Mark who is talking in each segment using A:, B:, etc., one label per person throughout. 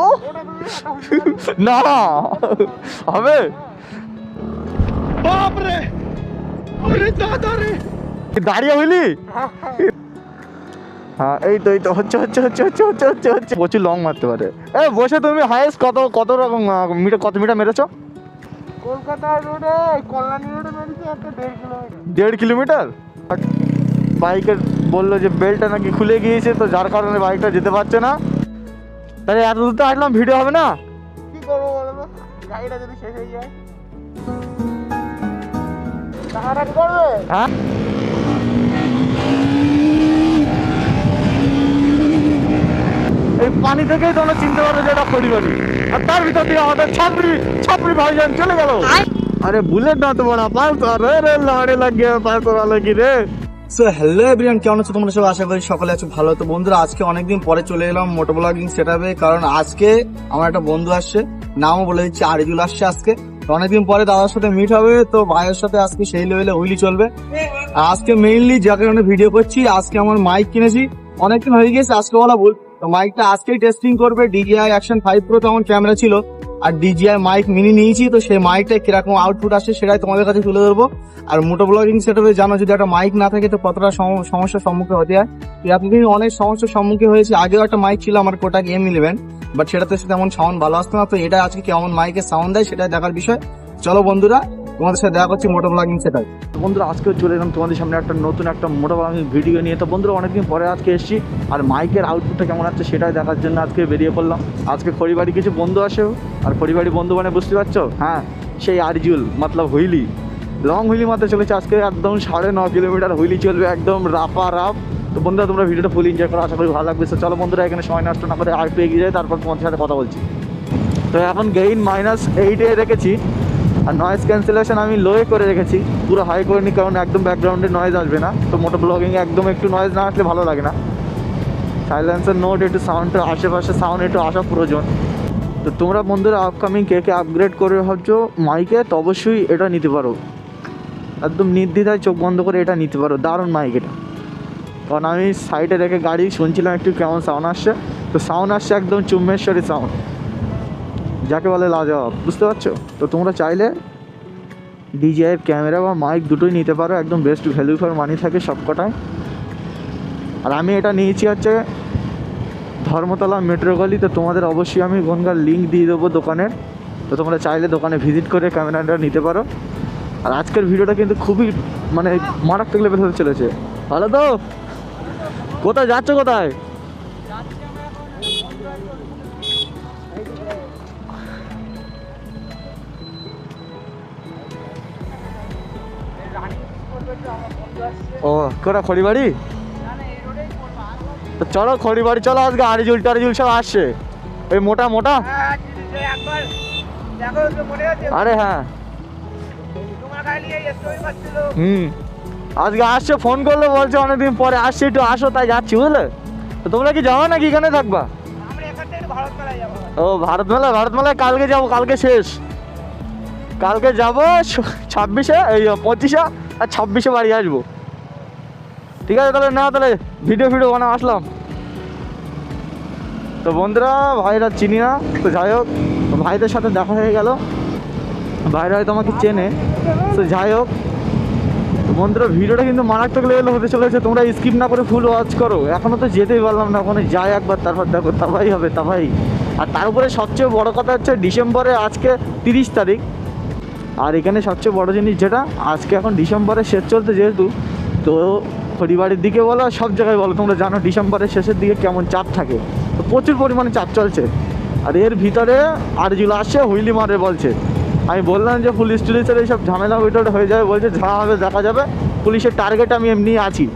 A: না। হবে।
B: বাপরে। আরে দাদা রে।
A: দাঁড়িয়ে হইলি? হ্যাঁ এই তো এই তো হচ্ছে হচ্ছে হচ্ছে হচ্ছে হচ্ছে হচ্ছে হচ্ছে। প্রচুর লং মারতে পারে। এ বসে তুমি হাইয়েস্ট কত কত রকম মিটার কত মিটার মেরেছো?
B: কলকাতা রোডে কল্যাণী রোডে মেরেছি একটা দেড় কিলোমিটার
A: দেড় কিলোমিটার বাইকের বলল যে বেল্টটা নাকি খুলে গিয়েছে তো যার কারণে বাইকটা যেতে পারছে না। তাহলে এত দূর তো আসলাম ভিডিও হবে না?
B: কি করব বলো গাড়িটা যদি শেষ হয়ে যায়। করবে?
A: হ্যাঁ? এই পানি থেকেই তোমরা চিনতে পারো যে এটা পরিবারই আর তার ভিতর দিয়ে আমাদের ছাপড়ি ছাপড়ি ভাইজান চলে গেল। আরে বুলেট না তো বড় পাঁচ রে রে লাড়ে লাগিয়ে পাঁচ ভালো কি রে।
C: সো হ্যালো এভরিওয়ান কেমন আছো তোমরা সব আশা করি সকলে আছো ভালো। তো বন্ধুরা, আজকে অনেকদিন পরে চলে এলাম মোটো ব্লগিং সেটআপে কারণ আজকে আমার একটা বন্ধু আসছে, নামও বলে দিচ্ছি আরিজুল আসছে আজকে। অনেকদিন পরে দাদার সাথে মিট হবে, তো ভাইয়ের সাথে আজকে সেই লেভেলে হুইলি চলবে। আজকে মেইনলি যে কারণে ভিডিও করছি, আজকে আমার মাইক কিনেছি। অনেকদিন হয়ে গেছে, আজকে বলা ভুল। তো মাইকটা আজকেই টেস্টিং করবে ডিজিআই অ্যাকশন ফাইভ প্রো তো আমার ক্যামেরা ছিল। আর ডিজিআই মাইক মিনি নিয়েছি, তো সেই মাইকটা কীরকম আউটপুট আসে সেটাই তোমাদের কাছে তুলে ধরবো। আর মোটো ব্লগিং সেটআপে জানো, যদি একটা মাইক না থাকে তো কতটা সমস্যার সম্মুখীন হতে হয়। এতদিন অনেক সমস্যার সম্মুখীন হয়েছে, আগেও একটা মাইক ছিল আমার কোটাক এম ইলেভেন বাট সেটাতে তেমন সাউন্ড ভালো আসতো না। তো এটা আজকে কেমন মাইকের সাউন্ড দেয় সেটা দেখার বিষয়। চলো বন্ধুরা তোমাদের সাথে দেখা করছি মোটো ব্লগিং সেটআপ
A: বন্ধুরা, আজকেও চলে এলাম তোমাদের সামনে একটা নতুন একটা মোটো আমি ভিডিও নিয়ে। তো বন্ধুরা, অনেকদিন পরে আজকে এসেছি, আর মাইকের আউটপুটটা কেমন আছে সেটাই দেখার জন্য আজকে বেরিয়ে পড়লাম। আজকে খড়িবাড়ি কিছু বন্ধু আসেও আর খড়িবাড়ি বন্ধু মানে বুঝতে পারছ? হ্যাঁ সেই আরজুল, মতলব হুইলি। লং হুইলি মারতে চলেছে আজকে, একদম সাড়ে ন কিলোমিটার হুইলি চলবে, একদম রাপা রাপ তো বন্ধুরা, তোমরা ভিডিওটা ফুল এনজয় করো, আশা করি ভালো লাগবে। চলো বন্ধুরা, এখানে সময় নষ্ট না করে আর একটু এগিয়ে যায় তারপর তোমাদের সাথে কথা বলছি। তো এখন গেইন মাইনাস এইটে রেখেছি আর নয়েজ ক্যান্সেলেশন আমি লোয়ে করে রেখেছি। পুরো হাই করে নি, কারণ একদম ব্যাকগ্রাউন্ডে নয়েজ আসবে না। তো মোটো ব্লগিং একদম একটু নয়েজ না আসলে ভালো লাগে না। সাইলেন্সের নোট একটু সাউন্ডটা আশেপাশে সাউন্ড একটু আসা প্রয়োজন। তো তোমরা বন্ধুরা আপকামিং কে কে আপগ্রেড করে ভাবছ মাইকে তো অবশ্যই এটা নিতে পারো। একদম নির্দ্বিধায় চোখ বন্ধ করে এটা নিতে পারো। দারুণ মাইক এটা। কারণ আমি সাইডে রেখে গাড়ি শুনছিলাম, একটু কেমন সাউন্ড আসছে। তো সাউন্ড আসছে একদম চুম্বেশ্বরী সাউন্ড যাকে বলে লাজবাব বুঝতে পারছ? তো তোমরা চাইলে ডিজিআই ক্যামেরা বা মাইক দুটোই নিতে পারো, একদম বেস্ট ভ্যালু ফর মানি থাকে সবকটায়। আর আমি এটা নিয়েছি হচ্ছে ধর্মতলা মেট্রো গলি তো তোমাদের অবশ্যই আমি গনগার লিঙ্ক দিয়ে দেবো দোকানের। তো তোমরা চাইলে দোকানে ভিজিট করে ক্যামেরাটা নিতে পারো। আর আজকের ভিডিওটা কিন্তু খুবই মানে মারাত্মক লেভেল হতে চলেছে। ভালো তো? কোথায় যাচ্ছ কোথায়? ও কোটা খড়িবাড়ি? তো চলো খড়িবাড়ি চলো আজকে আরিজুল টারিজুল সব আসছে। ওই মোটা মোটা?
B: হ্যাঁ
A: আরে হ্যাঁ। হুম। আজকে আসছে ফোন করল বলছে অনেকদিন পরে আসছে একটু আসো তাই যাচ্ছি বুঝলে? তো তোমরা কি যাও নাকি এখানে থাকবা? ও ভারত মেলা ভারত মেলায় কালকে যাব কালকে শেষ। কালকে যাব ছাব্বিশে এই পঁচিশে আর ছাব্বিশে বাড়ি আসব। ঠিক আছে, তাহলে না, তাহলে ভিডিও ভিডিও বানা আসলাম। তো বন্ধুরা, ভাইরা চিনি না, তো যাই হোক, ভাইদের সাথে দেখা হয়ে গেল। ভাইরা হয়তো আমাকে চেনে, তো যাই হোক। বন্ধুরা, ভিডিওটা কিন্তু মারাত্মক লেভেল হতে চলেছে, তোমরা স্কিপ না করে ফুল ওয়াচ করো। এখনও তো যেতেই পারলাম না, ওখানে যাই একবার, তারপর দেখো তাবাই হবে তাবাই আর তার উপরে সবচেয়ে বড় কথা হচ্ছে, ডিসেম্বরে আজকে তিরিশ তারিখ। আর এখানে সবচেয়ে বড় জিনিস যেটা, আজকে এখন ডিসেম্বরে শেষ চলতে যেহেতু, তো পরিবারের দিকে বলো সব জায়গায় বলো। তোমরা জানো ডিসেম্বরের শেষের দিকে কেমন চাপ থাকে। তো প্রচুর পরিমাণে চাপ চলছে। আর এর ভিতরে আরজুল আসছে হুইলি মারে বলছে। আমি বললাম যে পুলিশ টুলিশের এইসব ঝামেলা ওইটা হয়ে যাবে বলছে, যা হবে দেখা যাবে। পুলিশের টার্গেট আমি এমনি আছি।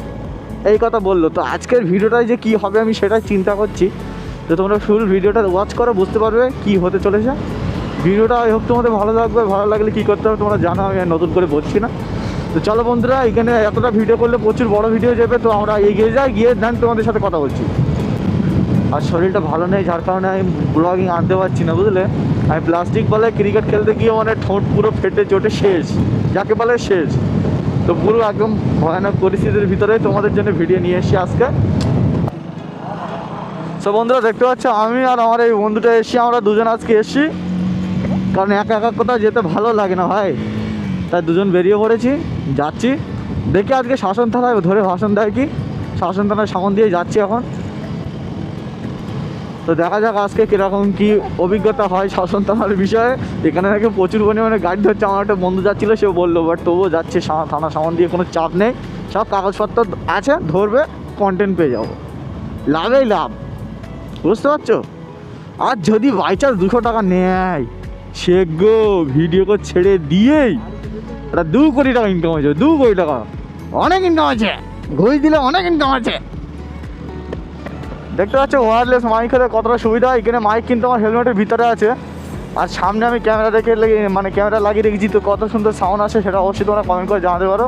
A: এই কথা বলল। তো আজকের ভিডিওটায় যে কি হবে আমি সেটাই চিন্তা করছি। তো তোমরা ফুল ভিডিওটা ওয়াচ করো, বুঝতে পারবে কি হতে চলেছে। ভিডিওটা হোক তোমাদের ভালো লাগবে। ভালো লাগলে কী করতে হবে তোমরা জানো, আমি নতুন করে বলছি না। তো চলো বন্ধুরা, এখানে এতটা ভিডিও করলে প্রচুর বড় ভিডিও যাবে, তো আমরা এগিয়ে যাই, গিয়ে দেন তোমাদের সাথে কথা বলছি। আর শরীরটা ভালো নেই, যার কারণে আমি ব্লগিং আনতে পারছি না, বুঝলে? আমি প্লাস্টিক বলে ক্রিকেট খেলতে গিয়ে মানে ঠোঁট পুরো ফেটে চটে শেষ, যাকে বলে শেষ। তো পুরো একদম ভয়ানক পরিস্থিতির ভিতরে তোমাদের জন্য ভিডিও নিয়ে এসেছি আজকে। সো বন্ধুরা, দেখতে পাচ্ছ, আমি আর আমার এই বন্ধুটা এসছি, আমরা দুজন আজকে এসছি। কারণ একা একা কোথাও যেতে ভালো লাগে না ভাই। তাই দুজন বেরিয়ে পড়েছি, যাচ্ছি। দেখি আজকে শাসন থানায়, ধরে ভাষণ দেয় কি? শাসন থানায় সামন দিয়ে যাচ্ছি এখন। তো দেখা যাক আজকে কীরকম কি অভিজ্ঞতা হয় শাসন থানার বিষয়ে। এখানে নাকি প্রচুর পরিমাণে গাড়ি ধরছে। আমার একটা বন্ধু যাচ্ছিল সে বলল, বাট তবুও যাচ্ছে থানা সামন দিয়ে কোনো চাপ নেই। সব কাগজপত্র আছে, ধরবে কন্টেন্ট পেয়ে যাব। লাভেই লাভ। বুঝতে পারছ? আর যদি বাই চান্স দুশো টাকা নেয়, সে গো ভিডিও করে ছেড়ে দিয়েই ওটা দু কোটি টাকা ইনকাম হয়েছে, দু কোটি টাকা। অনেক ইনকাম আছে ঘুষ দিলে অনেক ইনকাম আছে দেখতে পাচ্ছ ওয়্যারলেস মাইক হলে কতটা সুবিধা এখানে মাইক কিন্তু আমার হেলমেটের ভিতরে আছে। আর সামনে আমি ক্যামেরা রেখে মানে ক্যামেরা লাগিয়ে রেখেছি, তো কত সুন্দর সাউন্ড আসে সেটা অবশ্যই তোমরা কমেন্ট করে জানাতে পারো।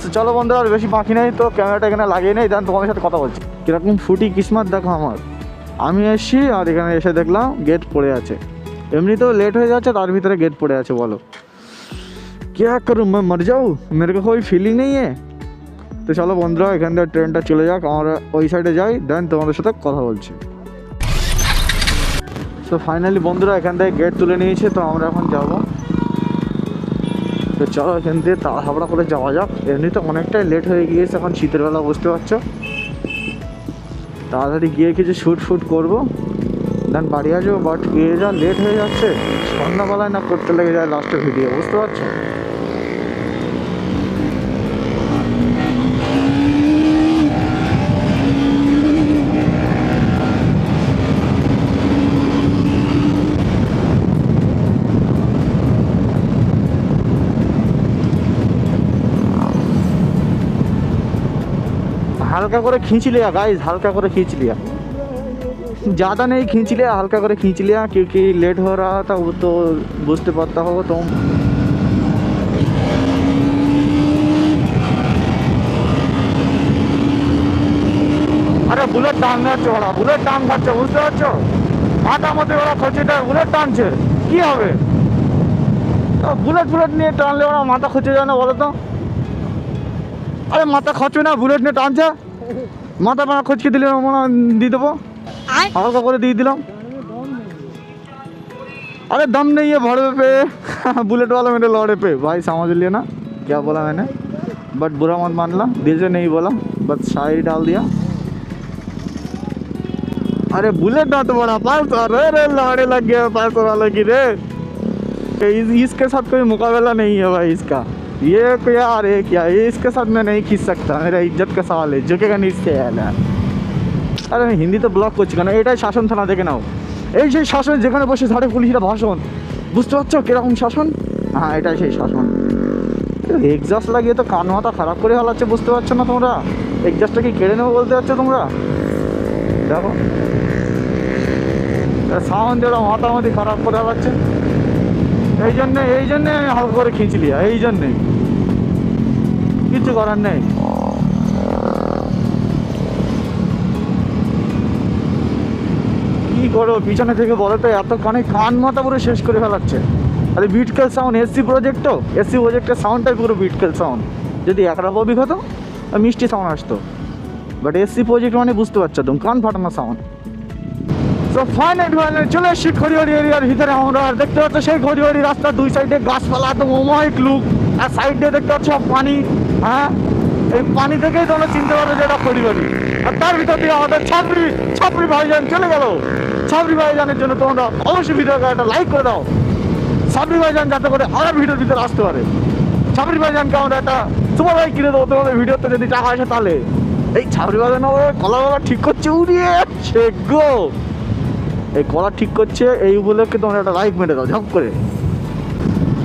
A: তো চলো বন্ধুরা, আর বেশি বাকি নেই, তো ক্যামেরাটা এখানে লাগিয়ে নেই। দেন তোমাদের সাথে কথা বলছি। কীরকম ফুটি কিসমাত দেখো আমার। আমি এসছি, আর এখানে এসে দেখলাম গেট পড়ে আছে। এমনিতেও লেট হয়ে যাচ্ছে, তার ভিতরে গেট পড়ে আছে, বলো। क्या करूँ मैं मर जाऊँ मेरे को कोई फीलिंग नहीं है তো চলো বন্ধুরা এখান থেকে ট্রেনটা চলে যাক আমরা ওই সাইডে যাই দেন তোমাদের সাথে কথা বলছি তো ফাইনালি বন্ধুরা এখান থেকে গেট তুলে নিয়েছে তো আমরা এখন যাব তো চলো এখান থেকে তাড়াহাবড়া করে যাওয়া যাক এমনিতে অনেকটাই লেট হয়ে গিয়েছে এখন শীতের বেলা বুঝতে পারছো তাড়াতাড়ি গিয়ে কিছু শ্যুট ফুট করবো দেন বাড়ি আসবো বাট গিয়ে যা লেট হয়ে যাচ্ছে সন্ধ্যাবেলায় না করতে লেগে যায় লাস্টের ভিডিও বুঝতে পারছো हल्का करे खींच लिया गाइस हल्का करे खींच लिया ज़्यादा नहीं खींच लिया हल्का करे खींच लिया क्योंकि लेट हो रहा था वो तो बुझते पारता होगा तुम আরে বুলেট টান যাচ্ছে ওরা বুলেট টান খাচ্ছে বুঝতে পারছো মাথার মধ্যে ওরা খচিটা বুলেট টানছে কি হবে বুলেট বুলেট নিয়ে টানলে ওরা মাথা খচে যায় না বলো তো আরে মাথা খচবে না বুলেট নিয়ে টানছে মাথা মাথা খচকে দিলে মনে হয় দিয়ে দেবো হালকা করে দিয়ে দিলাম अरे दम नहीं है भड़वे पे बुलेट वाला मेरे लौड़े पे भाई समझ लिया ना क्या बोला मैंने बट बुरा मत मान ला दिल से नहीं बोला बस शायरी डाल दिया अरे बुलेट ना तो बड़ा पास अरे रे लौड़े लग गया पास वाला की रे इस, इसके साथ कोई मुकाबला नहीं है भाई इसका ये कोई यार ये क्या ये इसके साथ मैं नहीं खींच सकता मेरा इज्जत का सवाल है झुकेगा नहीं इससे यार আরে আমি হিন্দিতে ব্লগ করছি কেন এটাই শাসন থানা দেখে নাও এই সেই শাসন যেখানে বসে ঝাড়ে পুলিশরা ভাষণ বুঝতে পারছো কিরকম শাসন হ্যাঁ এটাই সেই শাসন এক্সাস্ট লাগিয়ে তো কান মাথা খারাপ করে ফেলাচ্ছে বুঝতে পারছো না তোমরা এক্সাস্টটা কি কেড়ে নেবো বলতে পারছো তোমরা দেখো সাউন্ড ওরা মাথামাতি খারাপ করে ফেলাচ্ছে এই জন্যে এই জন্যে আমি হালকা করে খিঁচলি, এই জন্যেই কিছু করার নেই। কি করো পিছনে থেকে বলো তো এত কানে মাথা পুরো শেষ করে ফেলাচ্ছে। আরে বিটকেল সাউন্ড এসসি প্রজেক্ট তো? এসসি প্রজেক্টের সাউন্ডটাই পুরো বিটকেল সাউন্ড যদি একরাববিক হতো আর মিষ্টি সাউন্ড আসতো। বাট এসসি প্রজেক্ট মানে বুঝতে পারছ তুমি কান ফাটানো সাউন্ড তো ফাইনাল ফাইনাল চলে এসছি খড়িবাড়ি এরিয়ার ভিতরে আমরা। আর দেখতে পাচ্ছ সেই খড়িবাড়ি রাস্তার দুই সাইডে গাছপালা একদম অমায়িক লুক আর সাইড দিয়ে দেখতে পাচ্ছ পানি হ্যাঁ? এই পানি থেকেই তোমরা চিনতে পারো যে এটা খড়িবাড়ি আর তার ভিতর দিয়ে আমাদের ছাত্রী ছাত্রী ভাইজান চলে গেল। ছাত্রী ভাইজানের জন্য তোমরা অবশ্যই ভিডিওকে একটা লাইক করে দাও। ছাত্রী ভাইজান যাতে করে আমার ভিডিওর ভিতরে আসতে পারে। ছাত্রী ভাইজানকে আমরা একটা সুপার বাইক কিনে দেবো তোমাদের ভিডিওতে, যদি টাকা আসে তাহলে। এই ছাত্রী ভাইজান কলা ঠিক করছে। উড়িয়ে গো এই কলা ঠিক করছে, এই উপলক্ষে তোমরা একটা লাইক মেরে দাও, ঝপ করে।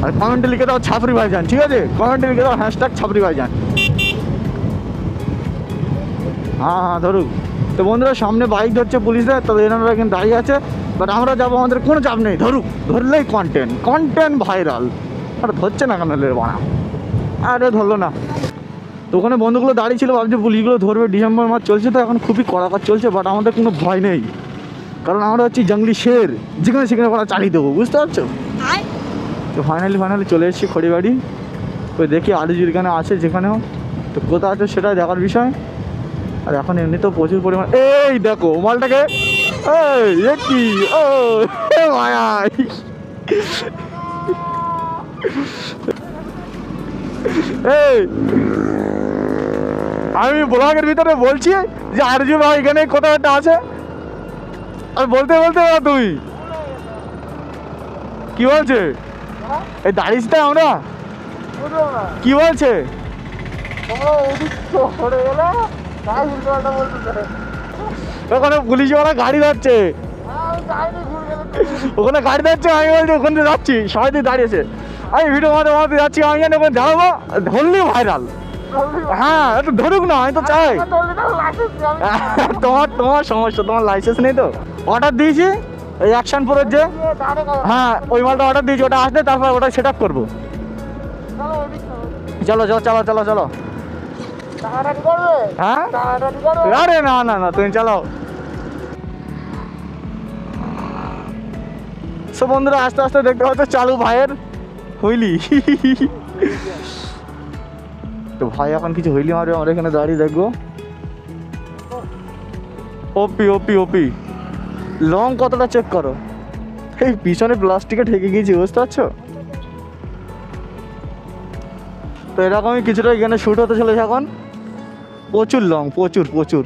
A: আর কমেন্টে লিখে দাও, ছাপরি ভাই যান ঠিক আছে? কমেন্টে লিখে দাও হ্যাশট্যাগ ছাপরি ভাই যান হ্যাঁ হ্যাঁ ধরুক। তো বন্ধুরা, সামনে বাইক ধরছে পুলিশদের তো এনারা কিন্তু দাঁড়িয়ে আছে। বাট আমরা যাব, আমাদের কোনো চাপ নেই, ধরুক। ধরলেই কন্টেন্ট কন্টেন্ট ভাইরাল আর ধরছে না কেন বানা আরে ধরলো না। তো ওখানে বন্ধুগুলো দাঁড়িয়ে ছিল, ভাবছি পুলিশগুলো ধরবে, ডিসেম্বর মাস চলছে তো, এখন খুবই কড়া কাজ চলছে বাট আমাদের কোনো ভয় নেই। কারণ আমরা হচ্ছি জঙ্গলি শের যেখানে সেখানে আমরা চালিয়ে দেবো বুঝতে পারছ? তো ফাইনালি ফাইনালি চলে এসেছি খড়িবাড়ি। ওই দেখি আলু জিরগানে আছে যেখানেও। তো কোথায় আছে সেটা দেখার বিষয়। আর এখন এমনিতেও প্রচুর পরিমাণ এই দেখো মালটাকে কি? ও এই আমি ব্লগের ভিতরে বলছি যে আরজু ভাই এখানে কোথাও একটা আছে? আর বলতে বলতে না তুমি। কি বলছে? এই দাঁড়িয়েছি তো আমরা? কি বলছে? ওখানে পুলিশ ওরা গাড়ি যাচ্ছে ওখানে গাড়ি যাচ্ছে আমি বলছি ওখানে যাচ্ছি। সবাই দাঁড়িয়েছে। আমি ভিডিও মারতে মারতে যাচ্ছি আমি জানি ওখানে দাঁড়াবো ধরলি ভাইরাল হ্যাঁ ধরুক না আমি তো চাই। তোমার তোমার সমস্যা তোমার লাইসেন্স নেই তো? অর্ডার দিয়েছি, এই অ্যাকশন প্রোর যে হ্যাঁ ওই মালটা অর্ডার দিয়েছি, ওটা আসলে তারপর ওটা সেট আপ করব। চলো চলো চলো চলো চলো। হ্যাঁ? আরে না না না, তুমি চালাও। সো বন্ধুরা, আস্তে আস্তে দেখতে পাচ্ছ চালু ভাইয়ের হইলি। তো ভাই, এখন কিছু হইলি মারবে, আমরা এখানে দাঁড়িয়ে দেখব। ওপি ওপি ওপি। লং কতটা চেক করো। এই পিছনে প্লাস্টিকে ঠেকে গিয়েছি, বুঝতে পারছ? তো এরকমই কিছুটা এখানে শ্যুট হতে চলেছে এখন। প্রচুর লং, প্রচুর প্রচুর।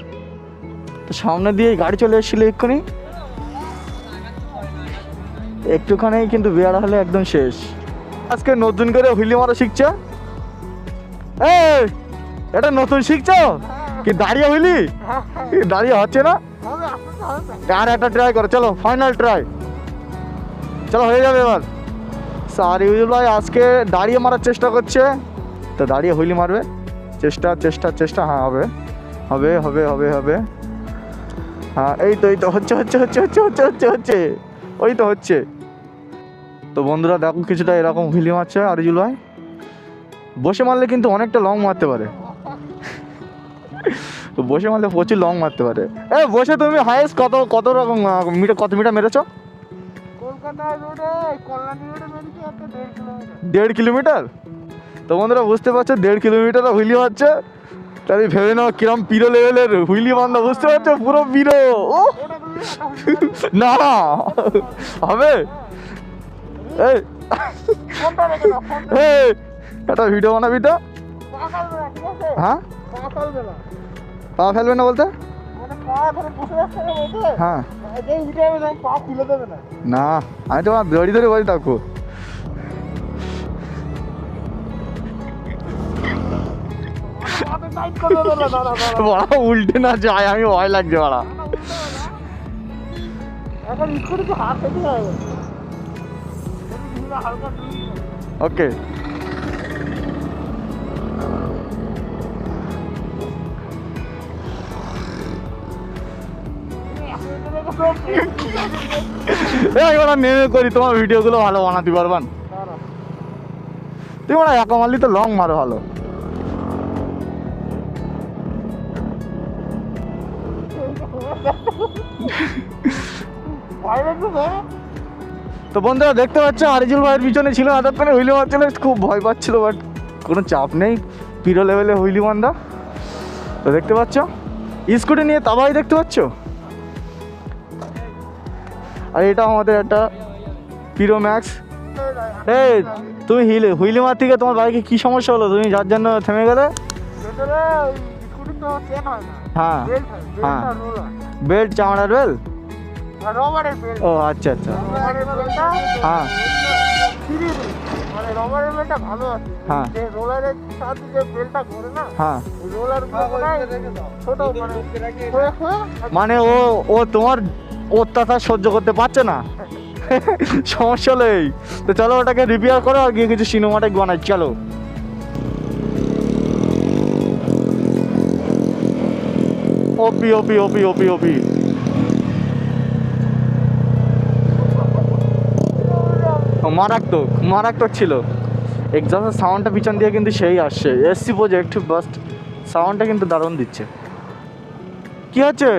A: তো সামনে দিয়ে গাড়ি চলে এসেছিল এক্ষুনি। একটুখানি কিন্তু বেয়ার হলে একদম শেষ। আজকে নতুন করে হুইলি মারা শিখছে? এটা নতুন শিখছো? কি দাঁড়িয়ে হইলি? দাঁড়িয়ে হচ্ছে না? আর একটা ট্রাই করো, চলো ফাইনাল ট্রাই চলো, হয়ে যাবে এবার। স্যার ইউজুল ভাই, আজকে দাঁড়িয়ে মারার চেষ্টা করছে। তো দাঁড়িয়ে হুইলি মারবে। চেষ্টা চেষ্টা চেষ্টা হ্যাঁ হবে। হবে হবে হবে হবে। হ্যাঁ এই তো এই তো, হচ্ছে হচ্ছে হচ্ছে হচ্ছে হচ্ছে হচ্ছে হচ্ছে। ওই তো হচ্ছে। তো বন্ধুরা, দেখো কিছুটা এরকম হুইলি মারছে আরিজুল ভাই। বসে মারলে কিন্তু অনেকটা লং মারতে পারে। বসে মারলে প্রচুর লং মারতে পারে। এ বসে তুমি হাইয়েস্ট কত কত রকম মিটার কত মিটার মেরেছো?
B: দেড় কিলোমিটার।
A: তো বন্ধুরা বুঝতে পারছ দেড় কিলোমিটার হুইলি হচ্ছে। তাহলে ভেবে নাও কিরম পিরো লেভেলের হুইলি বান্ধা বুঝতে পারছ? পুরো পিরো ও না হবে? এই। একটা ভিডিও বানাবি তো। হ্যাঁ?
B: পা ফেলবে না
A: বলতে?
B: মানে
A: হ্যাঁ।
B: না।
A: আমি তোমার দড়ি ধরে বলি থাকব।
B: দাঁড়া
A: বড়া উল্টে না যায় আমি ভয় লাগছে বড়া। ওকে করি, তোমার ভিডিওগুলো ভালো বানাতে ওরা একা মারলি তো লং তো বন্ধুরা, দেখতে পাচ্ছ, আরিজুল ভাইয়ের পিছনে ছিল, এতক্ষণে হুইলি মারছিল খুব ভয় পাচ্ছিল বাট কোনো চাপ নেই পিরো লেভেলে হুইলি মান্দা তো দেখতে পাচ্ছ, স্কুটি নিয়ে তাবাই দেখতে পাচ্ছ? আর এটা আমাদের একটা পিরো ম্যাক্স এই, তুমি হিলে হুইলি মার থেকে তোমার বাইকে কি সমস্যা হলো? তুমি যার জন্য থেমে গেলে?
B: হয়
A: হ্যাঁ।
B: বেল্ট
A: চামড়ার বেল ও আচ্ছা আচ্ছা। হ্যাঁ। হ্যাঁ। হ্যাঁ।
B: মানে
A: মানে ও ও তোমার অত্যাচার সহ্য করতে পারছে না। সমস্যা নেই তো চলো ওটাকে রিপেয়ার করো আর গিয়ে কিছু সিনেমাটিক বানাই। চলো। ওপি ওপি ওপি ওপি ওপি মারাত্মক মারাত্মক ছিল। এক্সামের সাউন্ডটা পিছন দিয়ে কিন্তু সেই আসছে। এসসি প্রজেক্ট বাস্ট সাউন্ডটা কিন্তু দারুণ দিচ্ছে। কি হচ্ছে?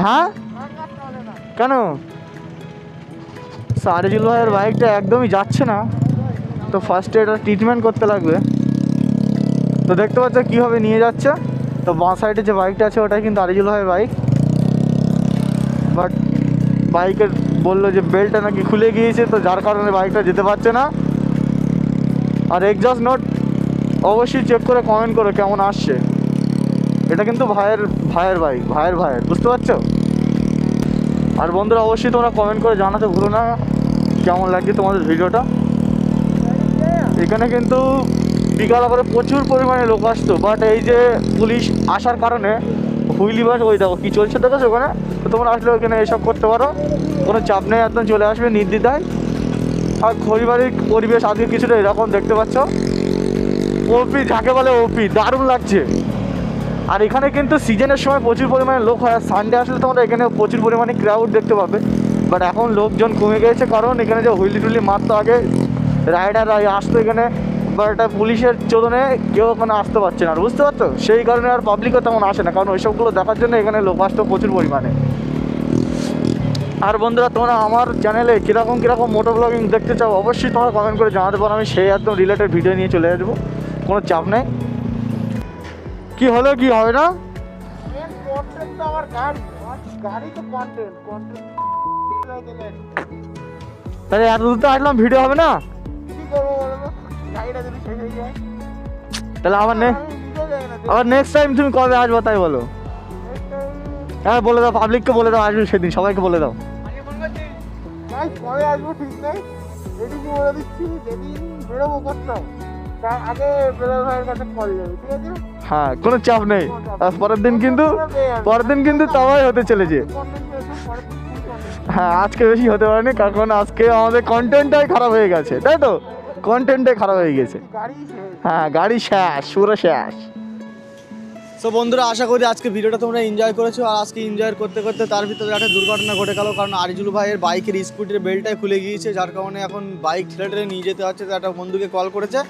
A: হ্যাঁ? কেন? সারিজুল ভাইয়ের বাইকটা একদমই যাচ্ছে না। তো ফার্স্টে এটা ট্রিটমেন্ট করতে লাগবে। তো দেখতে পাচ্ছ কীভাবে নিয়ে যাচ্ছে। তো বাঁ সাইডে যে বাইকটা আছে, ওটাই কিন্তু আরিজুল ভাইয়ের বাইক বাট বাইকের বলল যে বেল্টটা নাকি খুলে গিয়েছে, তো যার কারণে বাইকটা যেতে পারছে না। আর এক্সস্ট নোট অবশ্যই চেক করে কমেন্ট করো কেমন আসছে। এটা কিন্তু ভাইয়ের ভাইয়ের বাইক ভাইয়ের ভাইয়ের বুঝতে পারছ? আর বন্ধুরা, অবশ্যই তোমরা কমেন্ট করে জানাতে ভুলো না কেমন লাগছে তোমাদের ভিডিওটা। এখানে কিন্তু বিকাল করে প্রচুর পরিমাণে লোক আসতো বাট এই যে পুলিশ আসার কারণে হুইলি বাস ওই দেখো কী চলছে, দেখেছ ওখানে? তো তোমরা আসলে ওখানে এসব করতে পারো। কোনো চাপ নেই, একদম চলে আসবে নির্দ্বিধায়। আর খড়িবাড়ির পরিবেশ আজকে কিছুটা এরকম দেখতে পাচ্ছ। ওপি, যাকে বলে ওপি, দারুণ লাগছে। আর এখানে কিন্তু সিজনের সময় প্রচুর পরিমাণে লোক হয় সানডে আসলে তোমরা এখানে প্রচুর পরিমাণে ক্রাউড দেখতে পাবে। বাট এখন লোকজন কমে গেছে, কারণ এখানে যে হুইলি টুলি মারতো আগে রাইডাররা আসতো এখানে বাট পুলিশের চোদনে কেউ ওখানে আসতে পারছে না। বুঝতে পারছ? সেই কারণে আর পাবলিকও তেমন আসে না, কারণ ওইসবগুলো দেখার জন্য এখানে লোক আসতো প্রচুর পরিমাণে। আর বন্ধুরা, তোমরা আমার চ্যানেলে কীরকম কীরকম মোটর ব্লগিং দেখতে চাও, অবশ্যই তোমরা কমেন্ট করে জানাতে পারো। আমি সেই একদম রিলেটেড ভিডিও নিয়ে চলে আসব, কোনো চাপ নেই। কি হলো কি হবে না? তাহলে এত দূর তো আসলাম ভিডিও হবে না?
B: হয়ে
A: তাহলে না আবার নেক্সট টাইম তুমি কবে আসব তাই বলো। হ্যাঁ বলে দাও পাবলিককে বলে দাও আসবে সেদিন সবাইকে বলে দাও।
B: কবে আসব ঠিক নেই? এটুকু বলে দিচ্ছি যেদিন বেরোবো করতাম তার আগে বেরোর ভাইয়ের কাছে কল যাবে ঠিক আছে?
A: হ্যাঁ কোনো চাপ নেই। আর পরের দিন কিন্তু পরের দিন কিন্তু তাওয়াই হতে চলেছে। হ্যাঁ আজকে বেশি হতে পারেনি, কারণ আজকে আমাদের কন্টেন্টটাই খারাপ হয়ে গেছে, তাই তো? কন্টেন্টটাই খারাপ হয়ে গেছে। হ্যাঁ গাড়ি শেষ, পুরো শেষ।
C: তো বন্ধুরা, আশা করি আজকে ভিডিওটা তোমরা এনজয় করেছ, আর আজকে এনজয় করতে করতে তার ভিতরে একটা দুর্ঘটনা ঘটে গেল, কারণ আরিজুল ভাইয়ের বাইকের স্কুটির বেল্টটাই খুলে গিয়েছে, যার কারণে এখন বাইক ঠেলে ঠেলে নিয়ে যেতে হচ্ছে তো একটা বন্ধুকে কল করেছে।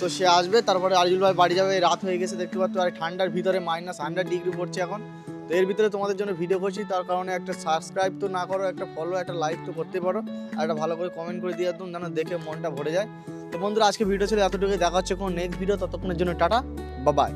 C: তো সে আসবে, তারপরে আরিজুল ভাই বাড়ি যাবে রাত হয়ে গেছে, দেখতে পাচ্ছ, আর ঠান্ডার ভিতরে মাইনাস হান্ড্রেড ডিগ্রি পড়ছে এখন। তো এর ভিতরে তোমাদের জন্য ভিডিও করছি, তার কারণে একটা সাবস্ক্রাইব তো না করো, একটা ফলো একটা লাইক তো করতে পারো, আর একটা ভালো করে কমেন্ট করে দিয়ে একদম যেন দেখে মনটা ভরে যায়। তো বন্ধুরা, আজকে ভিডিও ছিল এতটুকু দেখা হচ্ছে কোনো নেক্সট ভিডিও ততক্ষণের জন্য টাটা বা বাই